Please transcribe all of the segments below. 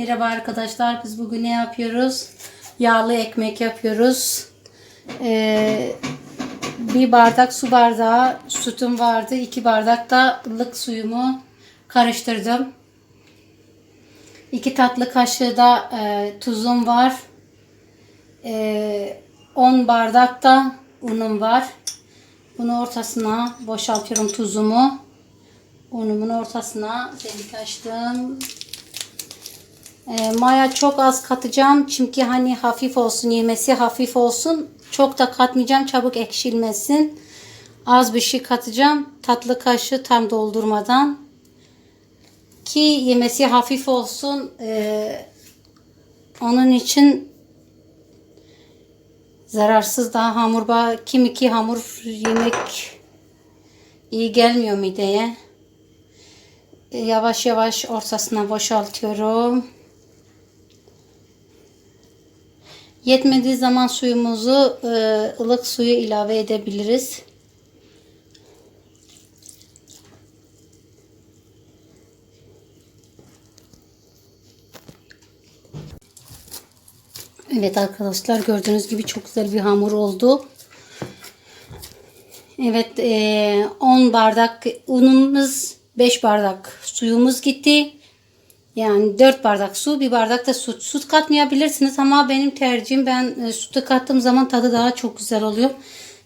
Merhaba arkadaşlar. Biz bugün ne yapıyoruz? Yağlı ekmek yapıyoruz. Ee, bir bardak su bardağı sütüm vardı. iki bardak da ılık suyumu karıştırdım. İki tatlı kaşığı da e, tuzum var. E, 10 bardak da unum var. Bunu ortasına boşaltıyorum tuzumu. Unumun ortasına delik açtım. E, maya çok az katacağım. Çünkü hani hafif olsun, yemesi hafif olsun. Çok da katmayacağım. Çabuk ekşilmesin. Az bir şey katacağım. Tatlı kaşığı tam doldurmadan. Ki yemesi hafif olsun. E, onun için zararsız daha hamur kim iki hamur yemek iyi gelmiyor mideye. E, Yavaş yavaş ortasına boşaltıyorum. Yetmediği zaman suyumuzu e, ılık suyu ilave edebiliriz. Evet arkadaşlar gördüğünüz gibi çok güzel bir hamur oldu. Evet e, 10 bardak unumuz 5 bardak suyumuz gitti. Yani 4 bardak su, bir bardak da süt. Süt katmayabilirsiniz ama benim tercihim ben e, sütü kattığım zaman tadı daha çok güzel oluyor.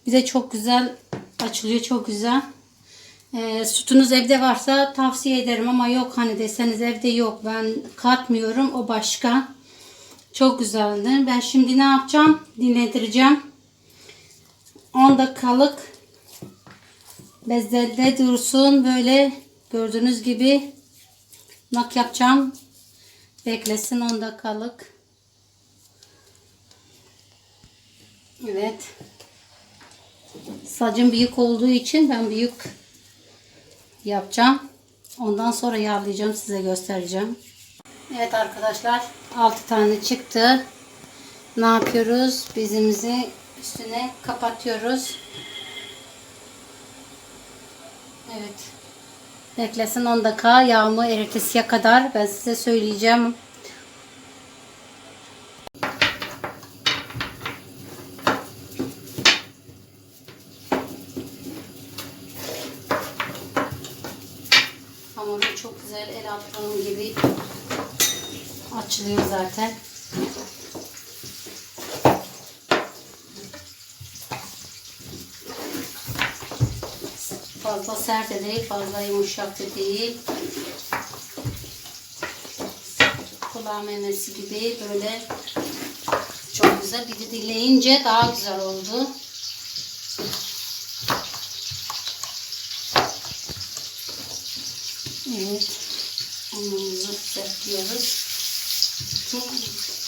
Bize çok güzel açılıyor, çok güzel. E, sütünüz evde varsa tavsiye ederim ama yok hani deseniz evde yok. Ben katmıyorum, o başka. Çok güzeldi. Ben şimdi ne yapacağım? Dinlendireceğim. 10 dakikalık bezelde dursun. Böyle gördüğünüz gibi nak yapacağım. Beklesin 10 dakikalık. Evet. Sacım büyük olduğu için ben büyük yapacağım. Ondan sonra yağlayacağım size göstereceğim. Evet arkadaşlar 6 tane çıktı. Ne yapıyoruz? Bizimizi üstüne kapatıyoruz. Evet. Beklesin 10 dakika yağımı eritesiye kadar ben size söyleyeceğim. Hamuru çok güzel el attığım gibi açılıyor zaten. Fazla sert de değil, fazla yumuşak da değil. Kulağı memesi gibi böyle çok güzel. Bir de dileyince daha güzel oldu. Evet. Unumuzu serpiyoruz. Ki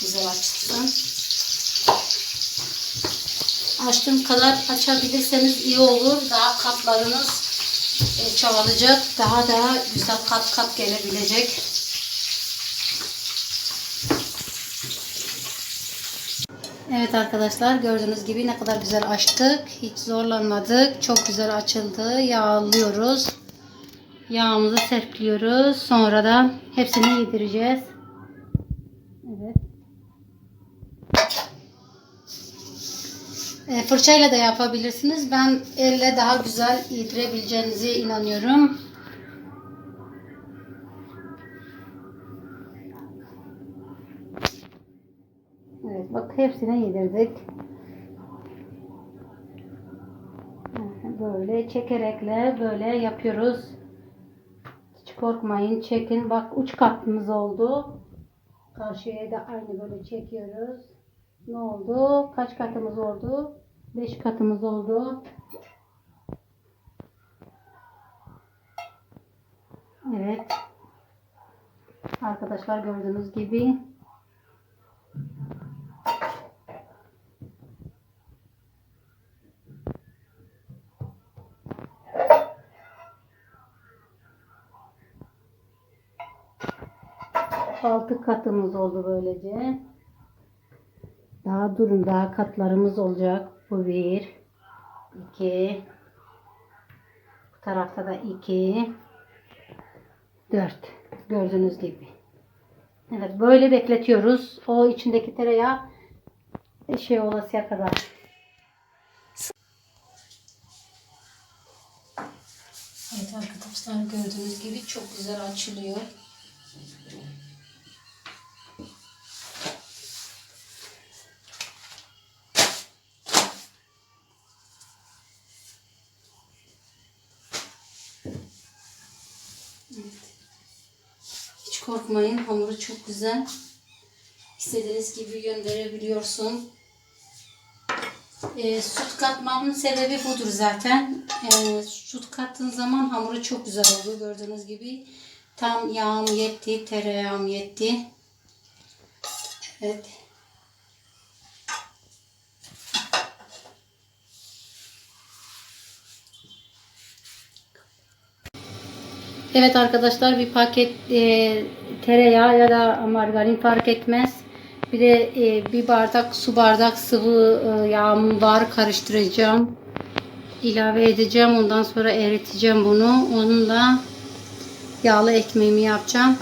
güzel açsın. Açtığım kadar açabilirseniz iyi olur. Daha katlarınız e, çoğalacak. Daha daha güzel kat kat gelebilecek. Evet arkadaşlar gördüğünüz gibi ne kadar güzel açtık. Hiç zorlanmadık. Çok güzel açıldı. Yağlıyoruz. Yağımızı serpiliyoruz. Sonra da hepsini yedireceğiz. Evet. E, fırçayla da yapabilirsiniz. Ben elle daha güzel yedirebileceğinize inanıyorum. Evet bak hepsine yedirdik. Böyle çekerekle böyle yapıyoruz. Hiç korkmayın çekin. Bak uç katımız oldu. Karşıya da aynı böyle çekiyoruz. Ne oldu? Kaç katımız oldu? 5 katımız oldu. Evet. Arkadaşlar gördüğünüz gibi altı katımız oldu böylece. Daha durun daha katlarımız olacak. Bu bir, iki, bu tarafta da iki, dört. Gördüğünüz gibi. Evet böyle bekletiyoruz. O içindeki tereyağı şey olasıya kadar. Evet arkadaşlar gördüğünüz gibi çok güzel açılıyor. Korkmayın hamuru çok güzel. İstediğiniz gibi gönderebiliyorsun. E, süt katmamın sebebi budur zaten. E, süt kattığın zaman hamuru çok güzel oluyor gördüğünüz gibi. Tam yağım yetti, tereyağım yetti. Evet. Evet arkadaşlar bir paket e, tereyağı ya da margarin fark etmez. Bir de e, bir bardak su bardak sıvı e, yağım var karıştıracağım. İlave edeceğim. Ondan sonra eriteceğim bunu. Onunla yağlı ekmeğimi yapacağım.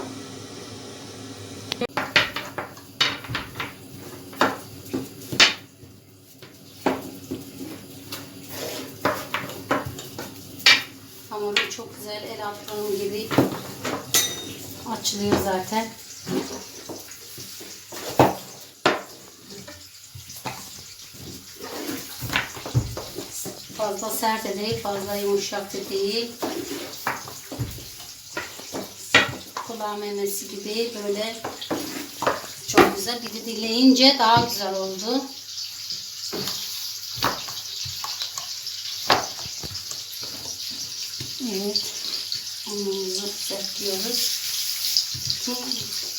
Hamuru çok güzel el attığım gibi açılıyor zaten. Fazla sert de değil, fazla yumuşak da değil. Kulağı memesi gibi böyle çok güzel. Bir de dileyince daha güzel oldu. Evet. Hamurumuzu serpiyoruz.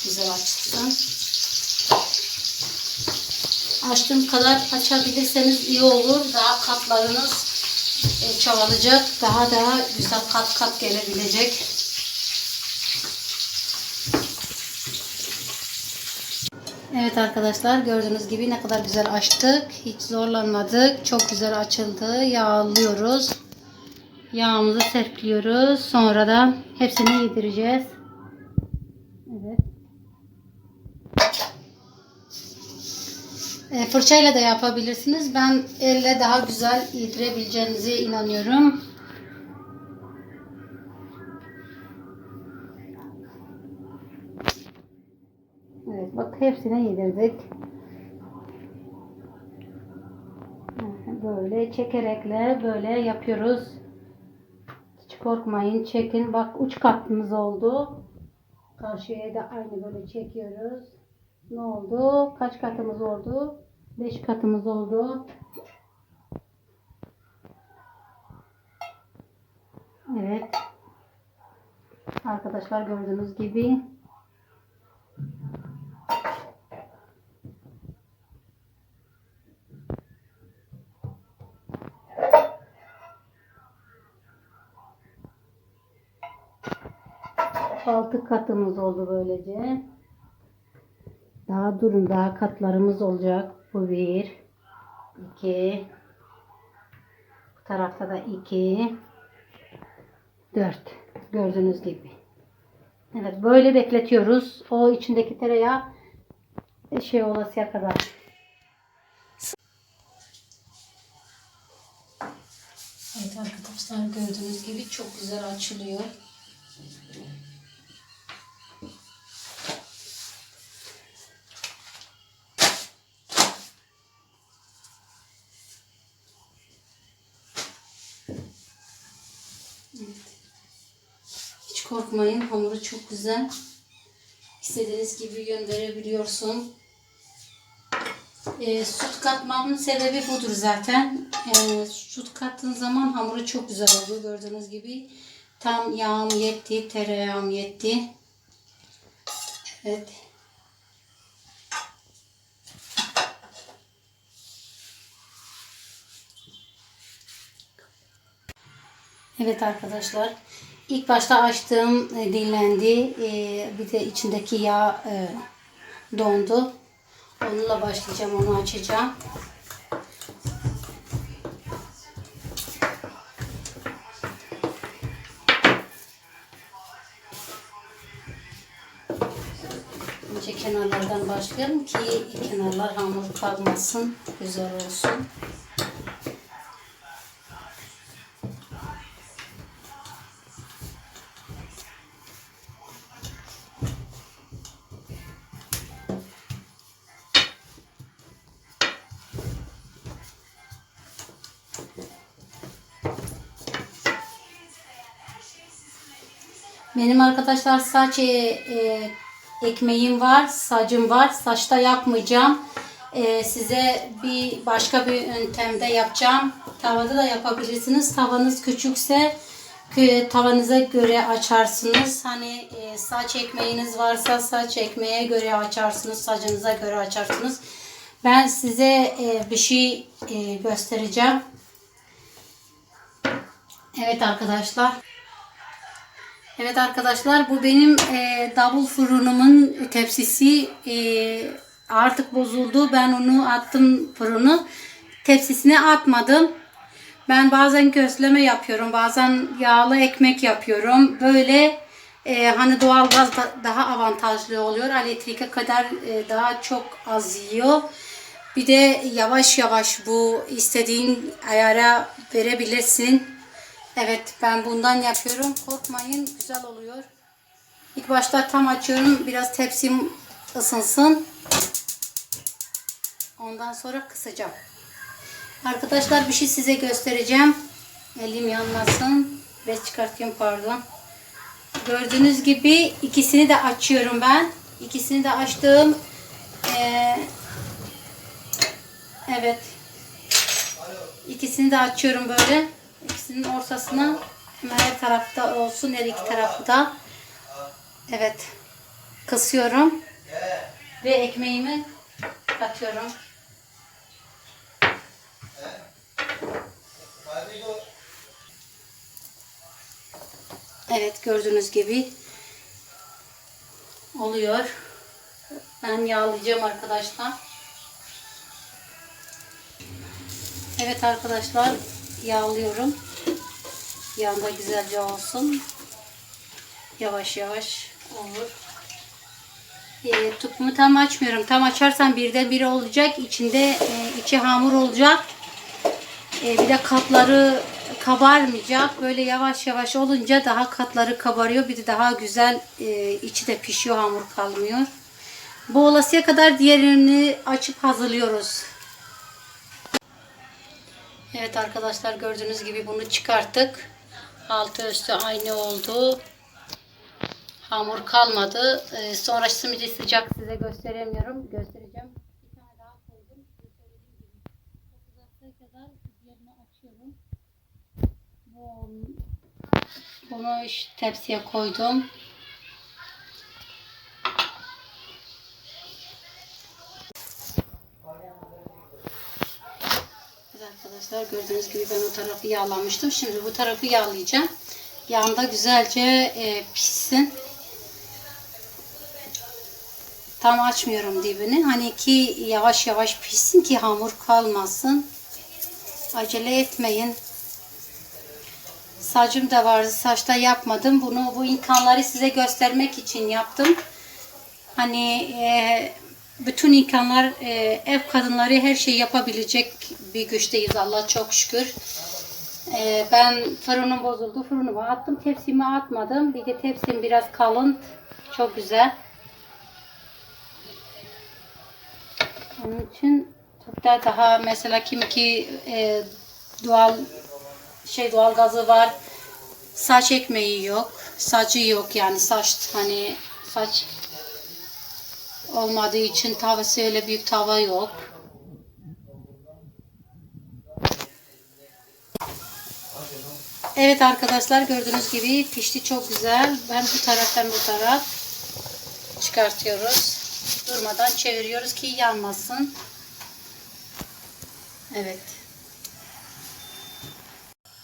Güzel açsın. Açtığım kadar açabilirseniz iyi olur. Daha katlarınız e, çoğalacak. Daha daha güzel kat kat gelebilecek. Evet arkadaşlar gördüğünüz gibi ne kadar güzel açtık. Hiç zorlanmadık. Çok güzel açıldı. Yağlıyoruz. Yağımızı serpiliyoruz. Sonra da hepsini yedireceğiz. Evet. E, fırçayla da yapabilirsiniz. Ben elle daha güzel yedirebileceğinize inanıyorum. Evet bak hepsine yedirdik. Böyle çekerekle böyle yapıyoruz. Korkmayın çekin. Bak uç katımız oldu. Karşıya da aynı böyle çekiyoruz. Ne oldu? Kaç katımız oldu? 5 katımız oldu. Evet. Arkadaşlar gördüğünüz gibi altı katımız oldu böylece. Daha durun daha katlarımız olacak. Bu bir, iki, bu tarafta da iki, dört. Gördüğünüz gibi. Evet böyle bekletiyoruz. O içindeki tereyağı şey olasıya kadar. Evet arkadaşlar gördüğünüz gibi çok güzel açılıyor. Hiç korkmayın. Hamuru çok güzel. İstediğiniz gibi gönderebiliyorsun. E, süt katmamın sebebi budur zaten. E, süt kattığın zaman hamuru çok güzel oluyor. Gördüğünüz gibi. Tam yağım yetti. Tereyağım yetti. Evet. Evet arkadaşlar. İlk başta açtığım e, dinlendi. E, bir de içindeki yağ e, dondu. Onunla başlayacağım. Onu açacağım. Önce kenarlardan başlayalım ki kenarlar hamur kalmasın, güzel olsun. Benim arkadaşlar saç e, e, ekmeğim var, sacım var. Saçta yapmayacağım. E, size bir başka bir yöntemde yapacağım. Tavada da yapabilirsiniz. Tavanız küçükse tavanıza göre açarsınız. Hani e, saç ekmeğiniz varsa saç ekmeğe göre açarsınız. Sacınıza göre açarsınız. Ben size e, bir şey e, göstereceğim. Evet arkadaşlar. Evet arkadaşlar bu benim e, double fırınımın tepsisi e, artık bozuldu. Ben onu attım fırını. Tepsisine atmadım. Ben bazen gözleme yapıyorum. Bazen yağlı ekmek yapıyorum. Böyle e, hani doğalgaz da, daha avantajlı oluyor. Elektrike kadar e, daha çok az yiyor. Bir de yavaş yavaş bu istediğin ayara verebilirsin. Evet ben bundan yapıyorum. Korkmayın güzel oluyor. İlk başta tam açıyorum. Biraz tepsim ısınsın. Ondan sonra kısacağım. Arkadaşlar bir şey size göstereceğim. Elim yanmasın. Bez çıkartıyorum pardon. Gördüğünüz gibi ikisini de açıyorum ben. İkisini de açtım. Ee, evet. İkisini de açıyorum böyle. İkisinin ortasına her tarafta olsun her iki tarafı da. Evet. Kısıyorum. Ve ekmeğimi atıyorum. Evet gördüğünüz gibi oluyor. Ben yağlayacağım arkadaşlar. Evet arkadaşlar yağlıyorum. Yanda güzelce olsun. Yavaş yavaş olur. E, tupumu tam açmıyorum. Tam açarsam birden biri olacak. İçinde e, içi hamur olacak. E, bir de katları kabarmayacak. Böyle yavaş yavaş olunca daha katları kabarıyor. Bir de daha güzel e, içi de pişiyor. Hamur kalmıyor. Bu olasıya kadar diğerini açıp hazırlıyoruz. Evet arkadaşlar gördüğünüz gibi bunu çıkarttık. Altı üstü aynı oldu. Hamur kalmadı. Ee, sonra şimdi sıcak size gösteremiyorum. Göstereceğim. Bir tane daha koydum. Çok kadar diğerini açıyorum. Bu, bunu işte tepsiye koydum. Evet arkadaşlar gördüğünüz gibi ben o tarafı yağlamıştım. Şimdi bu tarafı yağlayacağım. Yağında güzelce e, pişsin. Tam açmıyorum dibini. Hani ki yavaş yavaş pişsin ki hamur kalmasın. Acele etmeyin. Sacım da vardı. Saçta yapmadım. Bunu bu imkanları size göstermek için yaptım. Hani e, bütün imkanlar e, ev kadınları her şeyi yapabilecek bir güçteyiz Allah çok şükür. E, ben fırınım bozuldu. Fırınıma attım. Tepsimi atmadım. Bir de tepsim biraz kalın. Çok güzel. Onun için çok da daha mesela kim ki e, doğal şey doğal gazı var. Saç ekmeği yok. Saçı yok yani saç hani saç olmadığı için tavası öyle büyük tava yok. Evet arkadaşlar gördüğünüz gibi pişti çok güzel. Ben bu taraftan bu taraf çıkartıyoruz. Durmadan çeviriyoruz ki yanmasın. Evet.